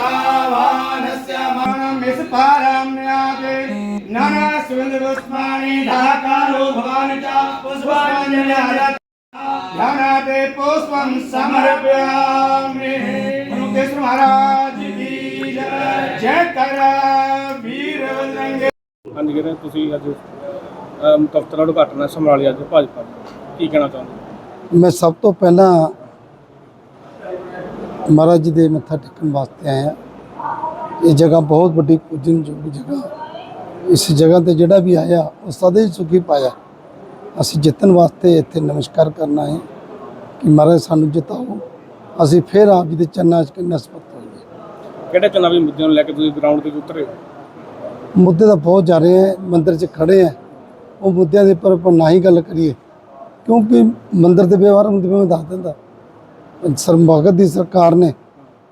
आवाहनस्य मानमिस्पाराम्याते ननस्विन्दुष्पाणि ढाकारो भवानि च पुष्पाञ्जलिः ध्यानाते पुष्पं समर्पयामि गुरु कृष्ण महाराज की जय जय कर वीर बजरंग ਹਾਂਜੀ ਕਿਹੜੇ ਤੁਸੀਂ ਅੱਜ ਅਮ, ਦਫ਼ਤਰ ਦਾ ਉਦਘਾਟਨ ਸੰਭਾਲਿਆ ਅੱਜ ਭਾਜਪਾ ਦਾ। ਕੀ ਕਹਿਣਾ ਚਾਹੁੰਦੇ ਮੈਂ ਸਭ ਤੋਂ ਪਹਿਲਾਂ ਮਹਾਰਾਜ ਜੀ ਦੇ ਮੱਥਾ ਟੇਕਣ ਵਾਸਤੇ ਆਇਆ ਇਹ ਜਗ੍ਹਾ ਬਹੁਤ ਵੱਡੀ ਪੂਜਨਯੋਗ ਜਗ੍ਹਾ। ਇਸ ਜਗ੍ਹਾ ਤੇ ਜਿਹੜਾ ਵੀ ਆਇਆ ਉਹ ਸਦਾ ਹੀ ਸੁਖੀ ਪਾਇਆ। ਅਸੀਂ ਜਿੱਤਣ ਵਾਸਤੇ ਇੱਥੇ ਨਮਸਕਾਰ ਕਰਨਾ ਹੈ ਕਿ ਮਹਾਰਾਜ ਸਾਨੂੰ ਜਿਤਾਓ। ਅਸੀਂ ਫਿਰ ਆਪ ਜੀ ਦੇ ਚਰਨਾਂ 'ਚ ਨਸਬਤ ਹੋਈਏ। ਕਿਹੜੇ ਚੁਣਾਵੀ ਮੁੱਦਿਆਂ ਨੂੰ ਲੈ ਕੇ ਤੁਸੀਂ ਗਰਾਊਂਡ ਤੇ ਉਤਰੇ ਹੋ? ਮੁੱਦੇ ਤਾਂ ਬਹੁਤ ਜਾ ਰਹੇ ਹੈ ਮੰਦਿਰ 'ਚ ਖੜੇ ਹੈ। ਉਹ ਮੁੱਦਿਆਂ ਦੇ ਉੱਪਰ ਆਪਾਂ ਨਾ ਹੀ ਗੱਲ ਕਰੀਏ। ਕਿਉਂਕਿ ਮੰਦਿਰ ਦੇ ਵਿਵਹਾਰ ਹੁੰਦੇ ਮੈਂ ਦੱਸ ਦਿੰਦਾ। ਸਰਮਗਤ ਦੀ ਸਰਕਾਰ ਨੇ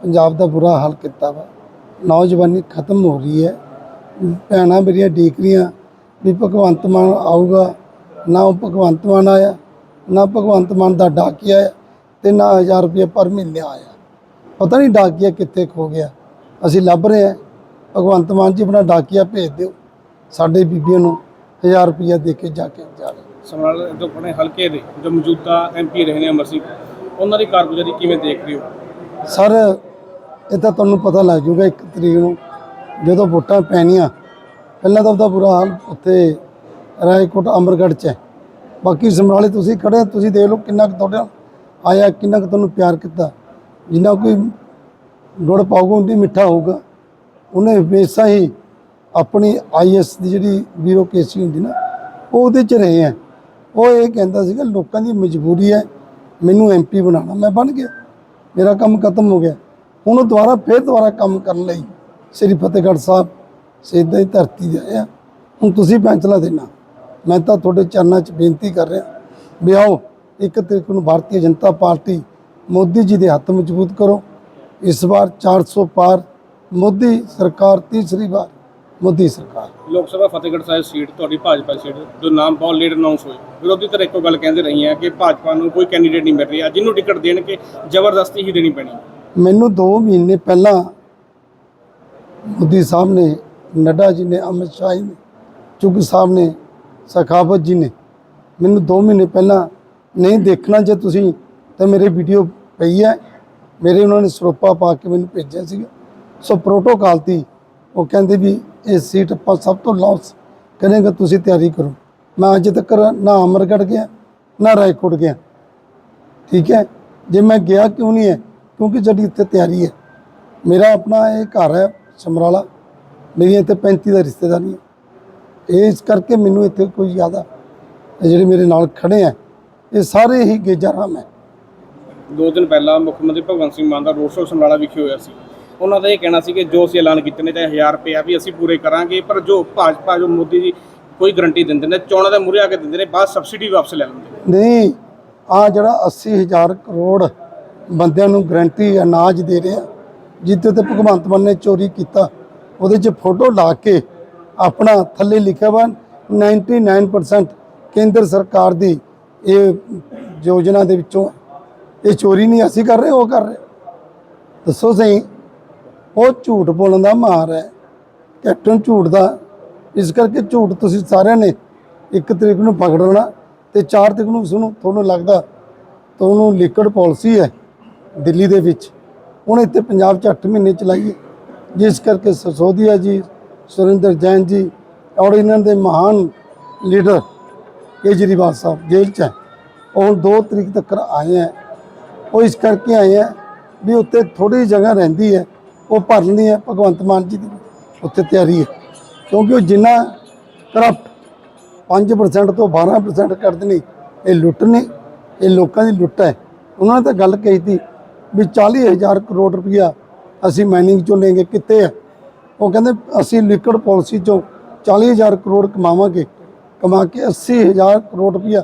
ਪੰਜਾਬ ਦਾ ਬੁਰਾ ਹਾਲ ਕੀਤਾ ਵਾ। ਨੌਜਵਾਨੀ ਖਤਮ ਹੋ ਰਹੀ ਹੈ। ਭੈਣਾਂ ਮੇਰੀਆਂ ਡੀਕਰੀਆਂ, ਵੀ ਭਗਵੰਤ ਮਾਨ ਆਊਗਾ, ਨਾ ਉਹ ਭਗਵੰਤ ਮਾਨ ਆਇਆ, ਨਾ ਭਗਵੰਤ ਮਾਨ ਦਾ ਡਾਕੀਆ ਆਇਆ ਤੇ ਨਾ 1000 ਰੁਪਏ ਪਰ ਮਹੀਨੇ ਆਇਆ। ਪਤਾ ਨਹੀਂ ਡਾਕੀਆ ਕਿੱਥੇ ਖੋ ਗਿਆ। ਅਸੀਂ ਲੱਭ ਰਹੇ ਹਾਂ। ਭਗਵੰਤ ਮਾਨ ਜੀ ਆਪਣਾ ਡਾਕੀਆ ਭੇਜ ਦਿਓ। ਸਾਡੇ ਬੀਬੀਆਂ ਨੂੰ 1000 ਰੁਪਇਆ ਦੇ ਕੇ ਜਾ ਕੇ ਜਾਵੇ। ਸਮਰਾਲ ਜੋ ਆਪਣੇ ਹਲਕੇ ਦੇ ਜੋ ਮੌਜੂਦਾ ਐਮਪੀ ਰਹੇ ਨੇ ਅਮਰ ਸਿੰਘ। ਉਹਨਾਂ ਦੀ ਕਾਰਗੁਜ਼ਾਰੀ ਕਿਵੇਂ ਦੇਖ ਰਹੇ ਹੋ? ਸਰ, ਇਹ ਤਾਂ ਤੁਹਾਨੂੰ ਪਤਾ ਲੱਗ ਜੂਗਾ ਇੱਕ ਤਰੀਕ ਨੂੰ, ਜਦੋਂ ਵੋਟਾਂ ਪੈਣੀਆਂ, ਪਹਿਲਾਂ ਤਾਂ ਉਹਦਾ ਬੁਰਾ ਹਾਲ ਉੱਥੇ ਰਾਏਕੋਟ, ਅੰਮ੍ਰਿਤਗੜ੍ਹ 'ਚ ਹੈ। ਬਾਕੀ ਸਮਰਾਲੇ ਤੁਸੀਂ ਖੜੇ ਤੁਸੀਂ ਦੇਖ ਲਓ ਕਿੰਨਾ ਕੁ ਤੁਹਾਡੇ ਨਾਲ ਆਇਆ, ਕਿੰਨਾ ਕੁ ਤੁਹਾਨੂੰ ਪਿਆਰ ਕੀਤਾ। ਜਿੰਨਾ ਕੋਈ ਗੁੜ ਪਾਊਗਾ, ਉਹਦੀ ਮਿੱਠਾ ਹੋਊਗਾ। ਉਹਨੇ ਹਮੇਸ਼ਾ ਹੀ ਆਪਣੀ ਆਈਐਸ ਦੀ ਜਿਹੜੀ ਬਿਊਰੋਕ੍ਰੇਸੀ ਹੁੰਦੀ ਨਾ ਉਹ ਉਹਦੇ 'ਚ ਰਹੇ ਆ। ਉਹ ਇਹ ਕਹਿੰਦਾ ਸੀਗਾ, ਲੋਕਾਂ ਦੀ ਮਜਬੂਰੀ ਹੈ ਮੈਨੂੰ ਐਮਪੀ ਬਣਾਉਣਾ। ਮੈਂ ਬਣ ਗਿਆ। ਮੇਰਾ ਕੰਮ ਖਤਮ ਹੋ ਗਿਆ। ਹੁਣ ਉਹ ਦੁਬਾਰਾ ਫਿਰ ਦੁਬਾਰਾ ਕੰਮ ਕਰਨ ਲਈ ਸ੍ਰੀ ਫਤਿਹਗੜ੍ਹ ਸਾਹਿਬ ਸਿੱਧਾ ਹੀ ਧਰਤੀ ਦੇ ਆਇਆ ਹੁਣ ਤੁਸੀਂ ਫੈਸਲਾ ਦੇਣਾ। ਮੈਂ ਤਾਂ ਤੁਹਾਡੇ ਚਰਨਾਂ 'ਚ ਬੇਨਤੀ ਕਰ ਰਿਹਾ। ਵੀ ਆਓ, ਇੱਕ ਤਰੀਕ ਨੂੰ ਭਾਰਤੀ ਜਨਤਾ ਪਾਰਟੀ ਮੋਦੀ ਜੀ ਦੇ ਹੱਥ ਮਜ਼ਬੂਤ ਕਰੋ। ਇਸ ਵਾਰ 400 ਪਾਰ ਮੋਦੀ ਸਰਕਾਰ, ਤੀਸਰੀ ਵਾਰ ਮੋਦੀ ਸਰਕਾਰ। ਲੋਕ ਸਭਾ ਫਤਿਹਗੜ੍ਹ ਸਾਹਿਬ ਸੀਟ, ਤੁਹਾਡੀ ਭਾਜਪਾ ਸੀਟ, ਜੋ ਨਾਮ ਬਹੁਤ ਲੇਟ ਅਨਾਉਂਸ ਹੋਏ ਵਿਰੋਧੀ ਧਿਰ ਇੱਕੋ ਗੱਲ ਕਹਿੰਦੇ ਰਹੀ ਹੈ ਕਿ ਭਾਜਪਾ ਨੂੰ ਕੋਈ ਕੈਂਡੀਡੇਟ ਨਹੀਂ ਮਿਲ ਰਿਹਾ। ਜਿਹਨੂੰ ਟਿਕਟ ਦੇਣ ਕੇ ਜ਼ਬਰਦਸਤੀ ਹੀ ਦੇਣੀ ਪੈਣੀ। ਮੈਨੂੰ 2 ਮਹੀਨੇ ਪਹਿਲਾਂ ਮੋਦੀ ਸਾਹਿਬ ਨੇ, ਨੱਡਾ ਜੀ ਨੇ, ਅਮਿਤ ਸ਼ਾਹ ਜੀ ਨੇ, ਚੁੱਗ ਸਾਹਿਬ ਨੇ, ਸਖਾਵਤ ਜੀ ਨੇ ਮੈਨੂੰ 2 ਮਹੀਨੇ ਪਹਿਲਾਂ ਨਹੀਂ ਦੇਖਣਾ ਜੇ ਤੁਸੀਂ ਤਾਂ ਮੇਰੇ ਵੀਡੀਓ ਪਈ ਹੈ। ਮੇਰੇ ਉਹਨਾਂ ਨੇ ਸਰੋਪਾ ਪਾ ਕੇ ਮੈਨੂੰ ਭੇਜਿਆ ਸੀਗਾ। ਸੋ ਪ੍ਰੋਟੋਕਾਲ ਤੀ ਉਹ ਕਹਿੰਦੇ ਵੀ ਇਹ ਸੀਟ ਆਪਾਂ ਸਭ ਤੋਂ ਲਾਸ ਕਰੇਗਾ, ਤੁਸੀਂ ਤਿਆਰੀ ਕਰੋ। ਮੈਂ ਅੱਜ ਤੱਕ ਨਾ ਅਮਰਗੜ੍ਹ ਗਿਆ, ਨਾ ਰਾਏਕੋਟ ਗਿਆ। ਠੀਕ ਹੈ? ਜੇ ਮੈਂ ਗਿਆ ਕਿਉਂ ਨਹੀਂ ਹੈ? ਕਿਉਂਕਿ ਸਾਡੀ ਇੱਥੇ ਤਿਆਰੀ ਹੈ। ਮੇਰਾ ਆਪਣਾ ਇਹ ਘਰ ਹੈ ਸਮਰਾਲਾ। ਮੇਰੀਆਂ ਇੱਥੇ 35 ਦਾ ਰਿਸ਼ਤੇਦਾਰੀ ਹੈ। ਇਹ ਇਸ ਕਰਕੇ ਮੈਨੂੰ ਇੱਥੇ ਕੋਈ ਜ਼ਿਆਦਾ ਇਹ ਜਿਹੜੇ ਮੇਰੇ ਨਾਲ ਖੜੇ ਆ ਇਹ ਸਾਰੇ ਹੀ ਗੇਜਾਰਾਮ ਹੈ। ਦੋ ਦਿਨ ਪਹਿਲਾਂ ਮੁੱਖ ਮੰਤਰੀ ਭਗਵੰਤ ਸਿੰਘ ਮਾਨ ਦਾ ਰੋਡ ਸ਼ੋਅ ਸਮਰਾਲਾ ਵਿਖੇ ਹੋਇਆ ਸੀ। ਉਹਨਾਂ ਦਾ ਇਹ ਕਹਿਣਾ ਸੀ ਕਿ ਜੋ ਅਸੀਂ ਐਲਾਨ ਕੀਤੇ ਨੇ, ਚਾਹੇ 1000 ਰੁਪਏ ਵੀ ਅਸੀਂ ਪੂਰੇ ਕਰਾਂਗੇ, ਪਰ ਜੋ ਭਾਜਪਾ, ਜੋ ਮੋਦੀ ਜੀ ਕੋਈ ਗਰੰਟੀ ਦਿੰਦੇ ਨੇ, ਚੋਣਾਂ ਦੇ ਮੂਹਰੇ ਆ ਕੇ ਦਿੰਦੇ ਨੇ, ਬਾਅਦ ਸਬਸਿਡੀ ਵਾਪਸ ਲੈ ਲੈਂਦੇ ਨੇ। ਨਹੀਂ ਆ ਜਿਹੜਾ 80000 ਕਰੋੜ ਬੰਦਿਆਂ ਨੂੰ ਗਰੰਟੀ ਅਨਾਜ ਦੇ ਰਿਹਾ ਜਿੱਤੇ ਤੇ ਭਗਵੰਤ ਮਾਨ ਨੇ ਚੋਰੀ ਕੀਤਾ, ਉਹਦੇ 'ਚ ਫੋਟੋ ਲਾ ਕੇ ਆਪਣਾ ਥੱਲੇ ਲਿਖਿਆ ਵਾ 99% ਕੇਂਦਰ ਸਰਕਾਰ ਦੀ ਇਹ ਯੋਜਨਾ ਦੇ ਵਿੱਚੋਂ ਇਹ ਚੋਰੀ ਨਹੀਂ ਅਸੀਂ ਕਰ ਰਹੇ, ਉਹ ਕਰ ਰਹੇ। ਦੱਸੋ ਸਹੀ। ਉਹ ਝੂਠ ਬੋਲਣ ਦਾ ਮਾਰ ਹੈ। ਕੈਪਟਨ ਝੂਠ ਦਾ। ਇਸ ਕਰਕੇ ਝੂਠ ਤੁਸੀਂ ਸਾਰਿਆਂ ਨੇ ਇੱਕ ਤਰੀਕ ਨੂੰ ਪਕੜ ਲੈਣਾ ਤੇ ਚਾਰ ਤਰੀਕ ਨੂੰ ਸੁਣੋ ਤੁਹਾਨੂੰ ਲੱਗਦਾ ਤੁਹਾਨੂੰ ਉਹਨੂੰ ਲਿਕਵਿਡ ਪਾਲਿਸੀ ਹੈ ਦਿੱਲੀ ਦੇ ਵਿੱਚ। ਉਹਨੇ ਇੱਥੇ ਪੰਜਾਬ 'ਚ 8 ਮਹੀਨੇ ਚਲਾਈ ਜਿਸ ਕਰਕੇ ਸਸੋਦੀਆ ਜੀ, ਸੁਰਿੰਦਰ ਜੈਨ ਜੀ ਔਰ ਇਹਨਾਂ ਦੇ ਮਹਾਨ ਲੀਡਰ ਕੇਜਰੀਵਾਲ ਸਾਹਿਬ ਜੇਲ੍ਹ 'ਚ ਹੈ। ਉਹ 2 ਤਰੀਕ ਤੱਕ ਆਏ ਹੈ। ਉਹ ਇਸ ਕਰਕੇ ਆਏ ਹੈ ਵੀ ਉੱਤੇ ਥੋੜੀ ਜਗ੍ਹਾ ਰਹਿੰਦੀ ਹੈ। ਉਹ ਭਰਨੀ ਹੈ ਭਗਵੰਤ ਮਾਨ ਜੀ ਦੀ। ਉੱਥੇ ਤਿਆਰੀ ਹੈ। ਕਿਉਂਕਿ ਉਹ ਜਿੰਨਾ ਕਰਪਟ 5% ਤੋਂ 12% ਕਰਦੇ ਨੇ, ਇਹ ਲੁੱਟ ਨੇ, ਇਹ ਲੋਕਾਂ ਦੀ ਲੁੱਟ ਹੈ। ਉਹਨਾਂ ਨੇ ਤਾਂ ਗੱਲ ਕਹੀ ਸੀ ਵੀ 40000 ਕਰੋੜ ਰੁਪਇਆ ਅਸੀਂ ਮਾਈਨਿੰਗ ਚੋਂ ਲੈਂਗੇ, ਕਿੱਥੇ ਹੈ? ਉਹ ਕਹਿੰਦੇ ਅਸੀਂ ਲਿਕਵਿਡ ਪਾਲਿਸੀ ਚੋਂ 40000 ਕਰੋੜ ਕਮਾਵਾਂਗੇ। ਕਮਾ ਕੇ 80000 ਕਰੋੜ ਰੁਪਇਆ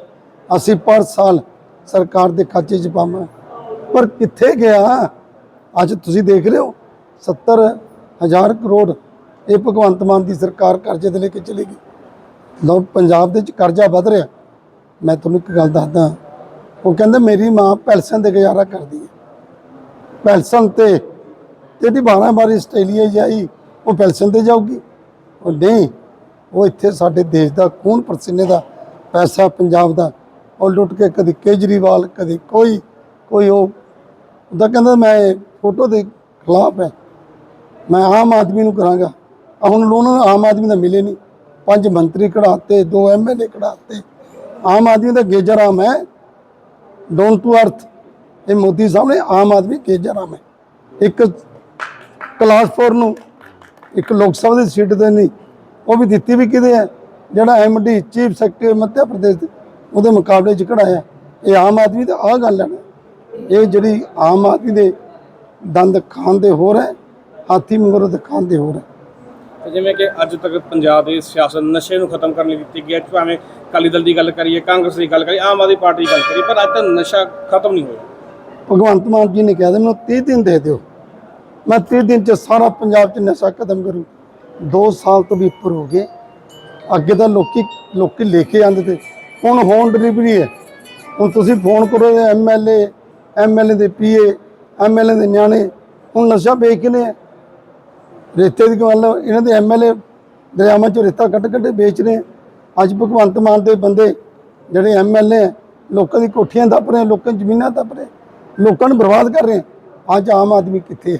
ਅਸੀਂ ਪਰ ਸਾਲ ਸਰਕਾਰ ਦੇ ਖਾਤੇ 'ਚ ਪਾਵਾਂ ਪਰ ਕਿੱਥੇ ਗਿਆ? ਅੱਜ ਤੁਸੀਂ ਦੇਖ ਰਹੇ ਹੋ 70000 ਕਰੋੜ ਇਹ ਭਗਵੰਤ ਮਾਨ ਦੀ ਸਰਕਾਰ ਕਰਜ਼ੇ ਤੇ ਲੈ ਕੇ ਚਲੇਗੀ। ਲੋ ਪੰਜਾਬ ਦੇ ਵਿੱਚ ਕਰਜ਼ਾ ਵੱਧ ਰਿਹਾ। ਮੈਂ ਤੁਹਾਨੂੰ ਇੱਕ ਗੱਲ ਦੱਸਦਾ। ਉਹ ਕਹਿੰਦਾ, ਮੇਰੀ ਮਾਂ ਪੈਲਸਨ ਤੇ ਗੁਜ਼ਾਰਾ ਕਰਦੀ ਹੈ। ਪੈਲਸਨ ਤੇ ਤੇ ਇਹਦੀ 12 ਵਾਰੀ ਆਸਟ੍ਰੇਲੀਆ ਜਾਈ, ਉਹ ਪੈਨਸ਼ਨ ਤੇ ਜਾਊਗੀ। ਉਹ ਨਹੀਂ, ਉਹ ਇੱਥੇ ਸਾਡੇ ਦੇਸ਼ ਦਾ ਖੂਨ ਪਰਸੀਨੇ ਦਾ ਪੈਸਾ, ਪੰਜਾਬ ਦਾ। ਉਹ ਲੁੱਟ ਕੇ ਕਦੀ ਕੇਜਰੀਵਾਲ, ਕਦੀ ਕੋਈ ਕੋਈ ਉਹ। ਉਹਦਾ ਕਹਿੰਦਾ, ਮੈਂ ਫੋਟੋ ਦੇ ਖਿਲਾਫ ਹੈ। ਮੈਂ ਆਮ ਆਦਮੀ ਨੂੰ ਕਰਾਂਗਾ। ਹੁਣ ਲੋਨ ਆਮ ਆਦਮੀ ਦਾ ਮਿਲੇ ਨਹੀਂ ਪੰਜ ਮੰਤਰੀ ਕਢਾਤੇ, ਦੋ ਐਮਐਲਏ ਕਢਾਤੇ। ਆਮ ਆਦਮੀ ਦਾ ਗੇਜਰਾਮ ਹੈ। ਡੋਨ ਟੂ ਅਰਥ ਇਹ ਮੋਦੀ ਸਾਹਿਬ ਨੇ ਆਮ ਆਦਮੀ ਗੇਜਰਾਮ ਹੈ। ਇੱਕ ਕਲਾਸ 4 ਨੂੰ ਇੱਕ ਲੋਕ ਸਭਾ ਦੀ ਸੀਟ ਦੇ ਨਹੀਂ ਉਹ ਵੀ ਦਿੱਤੀ ਵੀ ਕਿਹਦੇ ਹੈ? ਜਿਹੜਾ MD chief secretary Madhya Pradesh ਉਹਦੇ ਮੁਕਾਬਲੇ ਚ ਕਢਾਇਆ। ਇਹ ਆਮ ਆਦਮੀ ਤਾਂ ਆਹ ਗੱਲ ਹੈ ਨਾ। ਇਹ ਜਿਹੜੀ ਆਮ ਆਦਮੀ ਦੇ ਦੰਦ ਖਾਣ ਦੇ ਹੋਰ ਹੈ। ਹਾਥੀ ਮੰਗਰੋ ਦੇ ਖਾਣ ਦੇ ਹੋਰ। ਹੈ ਤੇ ਜਿਵੇਂ ਕਿ ਅੱਜ ਤੱਕ ਪੰਜਾਬ ਦੇ ਸਿਆਸਤ ਨਸ਼ੇ ਨੂੰ ਖਤਮ ਕਰਨ ਲਈ ਦਿੱਤੀ ਗਈ ਹੈ ਭਾਵੇਂ ਅਕਾਲੀ ਦਲ ਦੀ ਗੱਲ ਕਰੀਏ ਕਾਂਗਰਸ ਦੀ ਗੱਲ ਕਰੀਏ ਆਮ ਆਦਮੀ ਪਾਰਟੀ ਦੀ ਗੱਲ ਕਰੀਏ ਪਰ ਅੱਜ ਤੱਕ ਨਸ਼ਾ ਖਤਮ ਨਹੀਂ ਹੋਇਆ। ਭਗਵੰਤ ਮਾਨ ਜੀ ਨੇ ਕਿਹਾ ਸੀ ਮੈਨੂੰ 30 ਦਿਨ ਦੇ ਦਿਓ। ਮੈਂ 30 ਦਿਨ ਚ ਸਾਰਾ ਪੰਜਾਬ ਚ ਨਸ਼ਾ ਖਤਮ ਕਰੂੰ। 2 ਸਾਲ ਤੋਂ ਵੀ ਉੱਪਰ ਹੋ ਗਏ। ਅੱਗੇ ਤਾਂ ਲੋਕੀ ਲੋਕੀ ਲੈ ਕੇ ਆਉਂਦੇ ਤੇ। ਹੁਣ ਹੋਮ ਡਿਲੀਵਰੀ ਹੈ। ਹੁਣ ਤੁਸੀਂ ਫੋਨ ਕਰੋ ਐਮਐਲਏ ਐਮਐਲਏ ਦੇ ਪੀਏ ਐਮਐਲਏ ਦੇ ਨਿਆਣੇ। ਹੁਣ ਨਸ਼ਾ ਵੇਚਨੇ ਆ ਰੇਤੇ ਦੀ ਗੱਲ, ਇਹਨਾਂ ਦੇ ਐਮਐਲਏ ਦਰਿਆਵਾਂ ਚੋਂ ਰੇਤਾ ਕੱਢ ਕੱਢ ਵੇਚ ਰਹੇ। ਅੱਜ ਭਗਵੰਤ ਮਾਨ ਦੇ ਬੰਦੇ ਜਿਹੜੇ ਐਮਐਲਏ ਆ ਲੋਕਾਂ ਦੀ ਕੋਠੀਆਂ ਦੱਪ ਰਹੇ, ਲੋਕਾਂ ਦੀ ਜ਼ਮੀਨਾਂ ਦੱਪ ਰਹੇ, ਲੋਕਾਂ ਨੂੰ ਬਰਬਾਦ ਕਰ ਰਹੇ। ਅੱਜ ਆਮ ਆਦਮੀ ਕਿੱਥੇ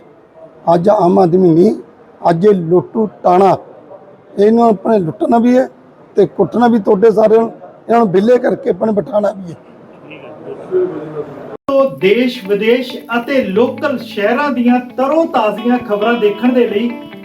ਅੱਜ ਆਮ ਆਦਮੀ ਨਹੀਂ, ਅੱਜ ਇਹ ਲੁੱਟੂ ਟਾਣਾ। ਇਹਨੂੰ ਆਪਣੇ ਲੁੱਟਣਾ ਵੀ ਹੈ ਤੇ ਕੁੱਟਣਾ ਵੀ ਤੁਹਾਡੇ ਸਾਰਿਆਂ ਨੂੰ, ਇਹਨਾਂ ਨੂੰ ਬਿੱਲੇ ਕਰਕੇ ਆਪਣੇ ਬਿਠਾਣਾ ਵੀ ਹੈ। ਤੋਂ ਦੇਸ਼ ਵਿਦੇਸ਼ ਅਤੇ ਲੋਕਲ ਸ਼ਹਿਰਾਂ ਦੀਆਂ ਤਰੋ ਤਾਜ਼ੀਆਂ ਖਬਰਾਂ ਦੇਖਣ ਦੇ ਲਈ